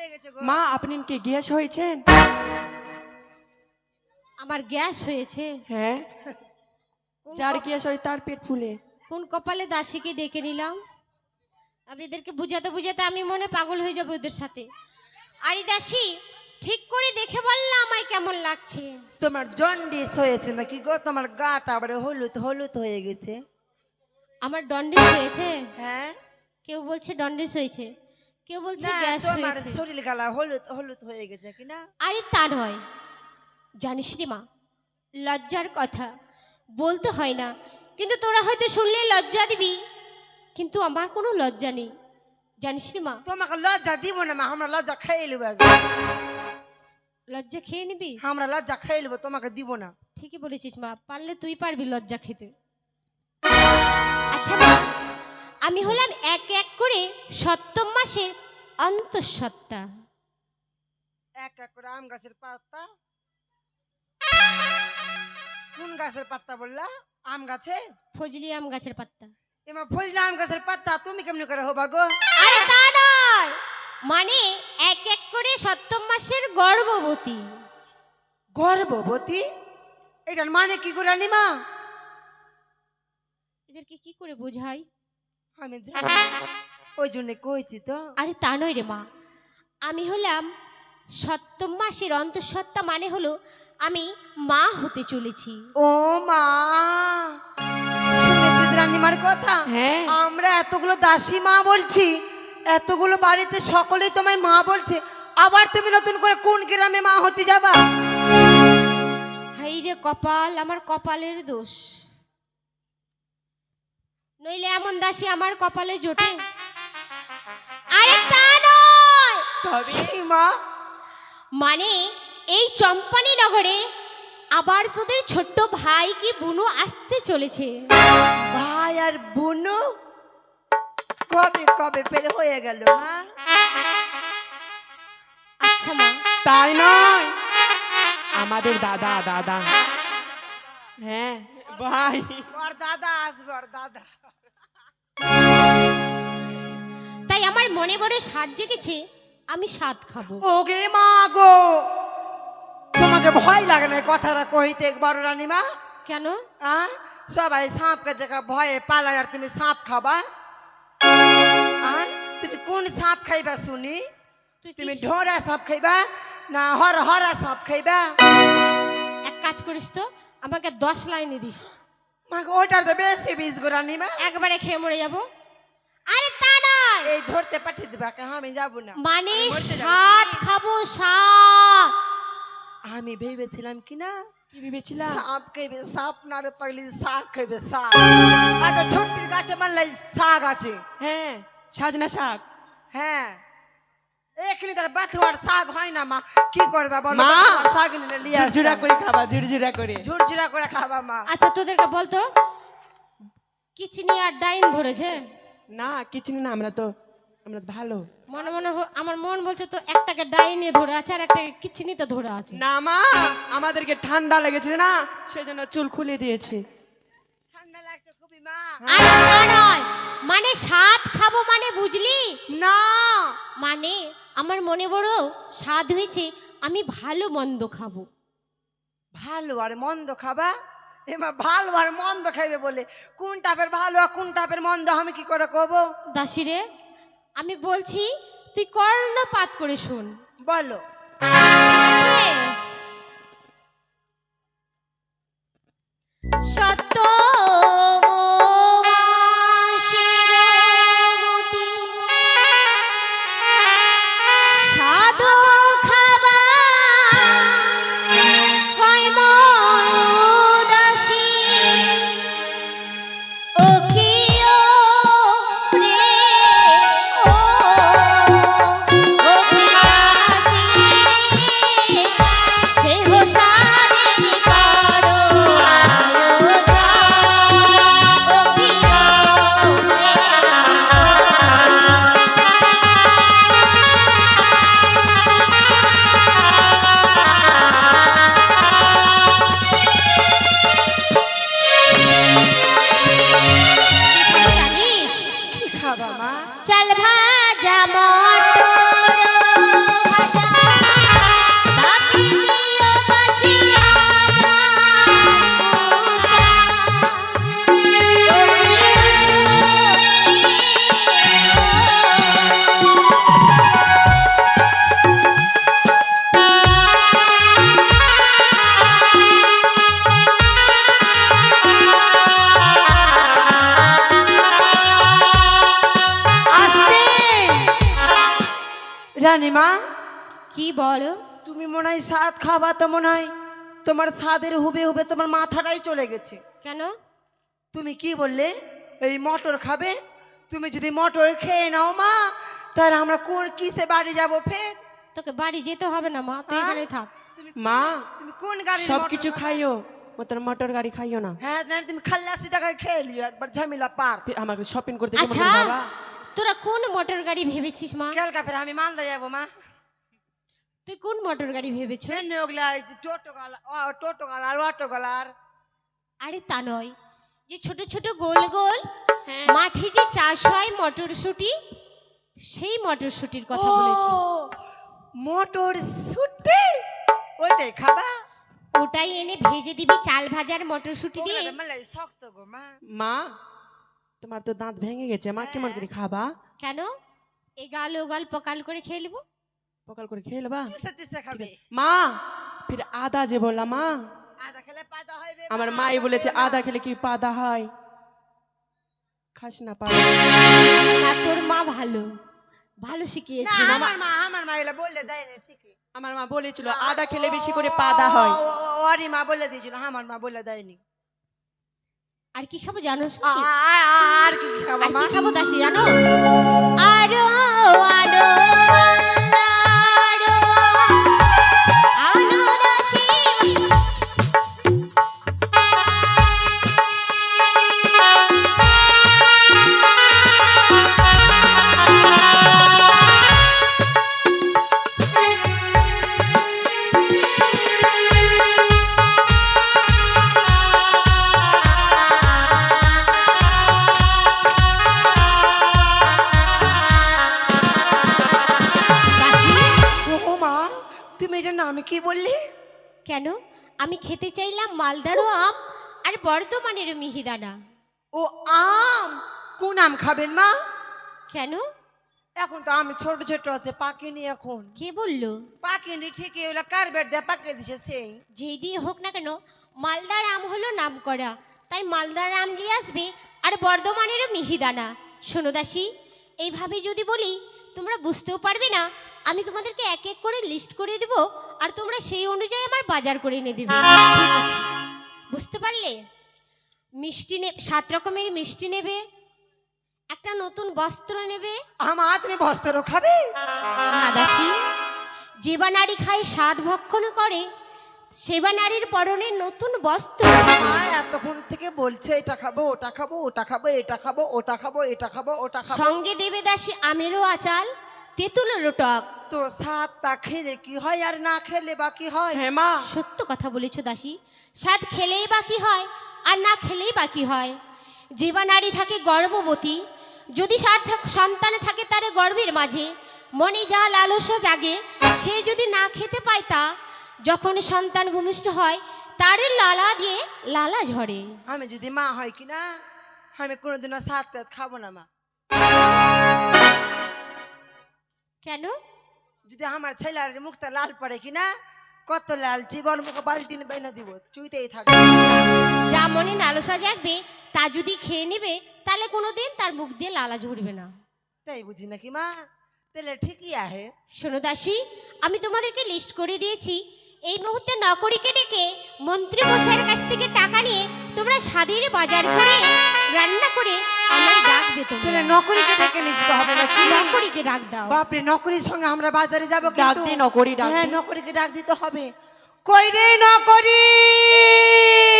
ফুলে গেছে গো। মা আপনি কি গ্যাস হয়েছেন? আমার গ্যাস হয়েছে। হ্যাঁ। যার গ্যাস হয় তার পেট ফুলে। কোন কপালে দাসীকে ডেকে নিলাম? আমি এদেরকে বুঝাতে বুঝাতে আমি মনে পাগল হয়ে যাব ওদের সাথে। আরে দাসী ঠিক করে দেখে বললাম আমায় কেমন লাগছে? তোমার জন্ডিস হয়েছে নাকি গো? তোমার গাটা আবার হলুদ হলুদ হয়ে গেছে। আমার ডন্ডিস হয়েছে? হ্যাঁ। কেউ বলছে ডন্ডিস হয়েছে। কেউ বলছে গ্যাস তোমার হয়েছে। শরীর গালা হলুদ হলুদ হয়ে গেছে কি না? আরে তা নয়। জানিস রে মা লজ্জার কথা। বলতে হয় না। কিন্তু তোরা হয়তো শুনলে লজ্জা দিবি। কিন্তু আমার কোনো লজ্জা নেই। জানিস রে মা। তোমাকে লজ্জা দিব না মা আমরা লজ্জা খেয়ে নেব। লজ্জা খেয়ে নিবি? আমরা লজ্জা খেয়ে নেব তোমাকে দিব না। ঠিকই বলেছিস মা পারলে তুই পারবি লজ্জা খেতে। আমি হলাম এক এক করে সপ্তম মাসের অন্তঃসত্ত্বা। এক এক করে আম গাছের পাতা। কোন গাছের পাতা বললা? আম গাছে? ফজলি আম গাছের পাতা। এমা ফজলি আম গাছের পাতা তুমি কেমনি করে হবা গো? আরে তা নয়! মানে এক এক করে সপ্তম মাসের গর্ভবতী। গর্ভবতী? এটার মানে কি করে মা এদেরকে কি করে বোঝাই আমি জানি। না। ওই জন্য কইছি তো। আরে তা নয় রে মা। আমি হলাম সপ্তম মাসের অন্তঃসত্ত্বা মানে হলো আমি মা হতে চলেছি। ও মা শুনেছিস রানীমার কথা? হ্যাঁ। আমরা এতগুলো দাসী মা বলছি এতগুলো বাড়িতে সকলেই তোমায় মা বলছে আবার তুমি নতুন করে কোন গ্রামে মা হতে যাবা? হাই রে কপাল আমার কপালের দোষ। নইলে এমন দাসী আমার কপালে জোটে। আরে তা নয়! তবে মা? মানে এই চম্পানি নগরে আবার তোদের ছোট্ট ভাই কি বুনু আসতে চলেছে? ভাই আর বোনু? কবে কবে পের হয়ে গেল মা? আচ্ছা মা। তাই নয়। আমাদের দাদা দাদা। হ্যাঁ। ভাই। ওর দাদা আসবে ওর দাদা। তাই আমার মনে বড় স্বাদ জেগেছে আমি স্বাদ খাব। ওগে মা গো তোমাকে ভয় লাগে না কথাটা কইতে একবার রানীমা? কেন? আ? সবাই সাপকে দেখা ভয়ে পালায় আর তুমি সাপ খাবা? আ? তুমি কোন সাপ খাইবা শুনি? তুই তুমি ঢোরা সাপ খাইবা না হর হরা সাপ খাইবা? এক কাজ করিস তো আমাকে দশ লাইনে দিস। মাকে ওটার তো বেশি বিষ গো রানীমা একবারে খেয়ে মরে যাব। আরে তা নয়। এই ধরতে পাঠিয়ে দিবা কে? আমি যাব না। মানে। স্বাদ খাব স্বাদ আমি ভেবেছিলাম কি না? কি ভেবেছিলাম? সাপ খাইবে সাপ না রে পাগলি শাক খাইবে শাক। আচ্ছা ছোট্টির গাছে মানলাই শাক আছে। হ্যাঁ সাজনা শাক। হ্যাঁ। এখানে তার বাথুয়ার শাক হয় না মা। কি করবা বলো? মা! শাক নিলে লিয়ে ঝুরঝুরা করে খাবা ঝুরঝুরা করে। ঝুরঝুরা করে খাবা মা। আচ্ছা তোদেরকে বলতো কিচনি আর ডাইন ধরেছে? না কিছু না আমরা তো আমরা ভালো। মনে মনে হ- আমার মন বলছে তো একটাকে ডাইনে ধরে আছে আর একটা কিচনিতে ধরে আছে। না মা আমাদেরকে ঠান্ডা লেগেছে না সেজন্য চুল খুলে দিয়েছি ঠান্ডা লাগছে খুবই মা আর তা নয়। মানে স্বাদ খাব মানে বুঝলি? না। মানে আমার মনে বড় স্বাদ হয়েছে আমি ভালো মন্দ খাব। ভালো আর মন্দ খাবা? এমা ভালো আর মন্দ খাইবে বলে। কোন টাপের ভালো আর কোন টাপের মন্দ আমি কি করে কব? দাসিরে আমি বলছি তুই কর্ণপাত করে শোন। বলো। রানীমা কি বলো? তুমি মনে হয় স্বাদ খাবা তো মনে হয় তোমার স্বাদের হুবে হুবে তোমার মাথাটাই চলে গেছে। কেন? তুমি কি বললে? এই মটর খাবে? তুমি যদি মটর খেয়ে নাও মা তাহলে আমরা কোন কিসে বাড়ি যাব ফের? তোকে বাড়ি যেতে হবে না মা তুই? এখানেই থাক। তুমি মা তুমি কোন গাড়ি সব কিছু খাইও মতন মোটর গাড়ি খাইও না। হ্যাঁ তুমি খাল্লাসি টাকায় খেয়ে লিও একবার ঝামেলা পার। আমাকে শপিং করতে যাব আচ্ছা। বাবা তোরা কোন মোটর গাড়ি ভেবেছিস মা কালকা ফের আমি মালদা যাব মা তুই কোন মোটর গাড়ি ভেবেছ ফের ওগুলা টোটো গালা ও টোটো গালা আর অটো গালার আরে তা নয় যে ছোট ছোট গোল গোল হ্যাঁ। মাঠে যে চাষ হয় মটরশুটি সেই মটরশুটির কথা বলেছি মোটর সুটি ওইটাই খাবা ওটাই এনে ভেজে দিবি চাল ভাজার মটরশুটি দিয়ে মানে শক্ত গো মা মা তোমার তো দাঁত ভেঙে গেছে মা কেমন করে খাবা? কেন? এ গাল ও গাল পকাল করে খেয়ে নেব? পকাল করে খেয়ে নেবা? চুষে চুষে খাবে। মা ফির আদা যে বললাম মা। আদা খেলে পাতা হবে আমার মাই বলেছে আদা খেলে কি পাদা হয়? খাস না পা না তোর মা ভালো। ভালো না শিখিয়েছে আমার মা আমার মা এগুলা বললে দেয় না ঠিকই। আমার মা বলেছিল আদা খেলে বেশি করে পাদা হয়। ও, ও, ও, ওরই মা বলে দিয়েছিল আমার মা বলে দেয়নি। আর কি খাব জানো আ- খাব মা? খাব দাসি জানো? আরও আরও। তুমি এটা নাম কি বললি? কেন? আমি খেতে চাইলাম মালদারও আম আর বর্ধমানেরও মিহিদানা। ও আম? কোন আম খাবেন মা? কেন? এখন তো আমি ছোট ছোট আছে পাকেনি এখন। কে বলল? পাকেনি ঠিকই ওগুলা কার্বেট দিয়ে পাকে দিছে সেই। যেই দিয়ে হোক না কেন মালদার আম হলো নাম করা তাই মালদার আম নিয়ে আসবে আর বর্ধমানেরও মিহিদানা। শোনো দাসী এইভাবে যদি বলি তোমরা বুঝতেও পারবে না আমি তোমাদেরকে এক এক করে লিস্ট করে দেব আর তোমরা সেই অনুযায়ী আমার বাজার করে এনে দেবে। বুঝতে পারলে? মিষ্টি নে সাত রকমের মিষ্টি নেবে একটা নতুন বস্ত্র নেবে। আমার তুমি বস্ত্র খাবে? দাসী জীবা নারী খায় স্বাদ ভক্ষণ করে সেবা নারীর পরনে নতুন বস্ত্র। মা এতক্ষণ থেকে বলছে এটা খাব ওটা খাব ওটা খাব এটা খাব ওটা খাব এটা খাব ওটা খাব। সঙ্গে দেবে দাসী আমেরও আচাল তেঁতুলেরও টক তো সাতটা খেলে কি হয় আর না খেলে বা কি হয়? হ্যাঁ মা। সত্য কথা বলেছ দাসী। স্বাদ খেলেই বাকি হয় আর না খেলেই বাকি হয়? যেবা নারী থাকে গর্ভবতী যদি সার থাক- সন্তান থাকে তার গর্ভের মাঝে। মনে যা লালসা জাগে সে যদি না খেতে পায় তা যখন সন্তান ভূমিষ্ঠ হয় তার লালা দিয়ে লালা ঝরে। আমি যদি মা হয় কি না আমি কোনোদিনও সাত রাত খাব না মা। কেন? যদি আমার ছেলের মুখটা লাল পড়ে কি না কত লাল জীবন মুখে বাল্টি বাইনা দিব চুইতেই থাকবে। যা মনে লালসা জাগবে তা যদি খেয়ে নেবে তাহলে কোনোদিন তার মুখ দিয়ে লালা ঝরবে না। তাই বুঝি নাকি মা? তাহলে ঠিকই আহে। শোনো দাসী আমি তোমাদেরকে লিস্ট করে দিয়েছি এই মুহূর্তে নকরিকে ডেকে মন্ত্রী মশাইয়ের কাছ থেকে টাকা নিয়ে তোমরা স্বাধীন বাজার করে রান্না করে আমার দিতে তাহলে নকরিকে ডেকে নিয়ে যেতে হবে নাকি? নকরিকে ডাক দাও। বাপরে নকরির সঙ্গে আমরা বাজারে যাব ডাক কিন্তু। নকরি ডাক হ্যাঁ। নকরিকে ডাক দিতে হবে। কই রে নকরি?